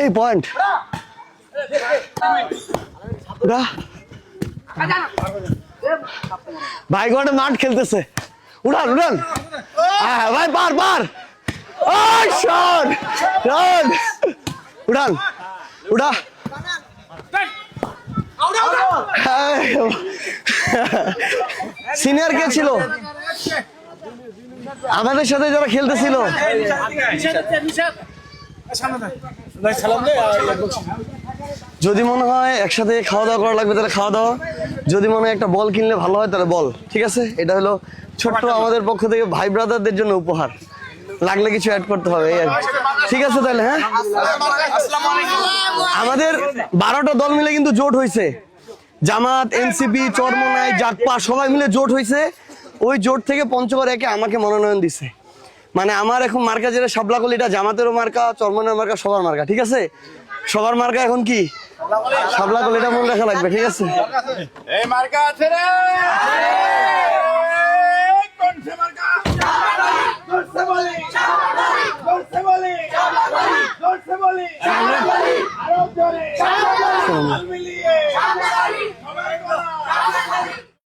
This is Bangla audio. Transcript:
এই পয়েন্ট ভাই গোটে মাঠ খেলতেছে। উড়ান উড়ান। হ্যাঁ ভাই, পার ওই, শট। উড়ান। উড়া। সিনিয়র কে ছিল? আমাদের সাথে যারা খেলতেছিল। যদি মনে হয় একসাথে খাওয়া দাওয়া করা লাগবে তাহলে খাওয়া দাওয়া। যদি মনে হয় একটা বল কিনলে ভালো হয় তাহলে বল ঠিক আছে? এটা হলো ছোট্ট আমাদের পক্ষ থেকে ভাই ব্রাদারদের জন্য উপহার। লাগলে কিছু অ্যাড করতে হবে এই আর কি। ঠিক আছে তাহলে হ্যাঁ? আমাদের বারোটা দল মিলে কিন্তু জোট হয়েছে জামাত এনসিপি চরমনাই জাকপা সবাই মিলে জোট হয়েছে ওই জোট থেকে পঞ্চগড় একে আমাকে মনোনয়ন দিছে। মানে আমার এখন মার্কা যেটা সাবলাকল এটা জামাতেরও মার্কা চরমনের মার্কা সবার মার্কা ঠিক আছে? সবার মার্কা এখন কি? সাবলাকল এটা মনে রাখা লাগবে ঠিক আছে? এই মার্কা আছে রে! কোন সে মার্কা? বলি? বলি? বলি। আরও জোরে।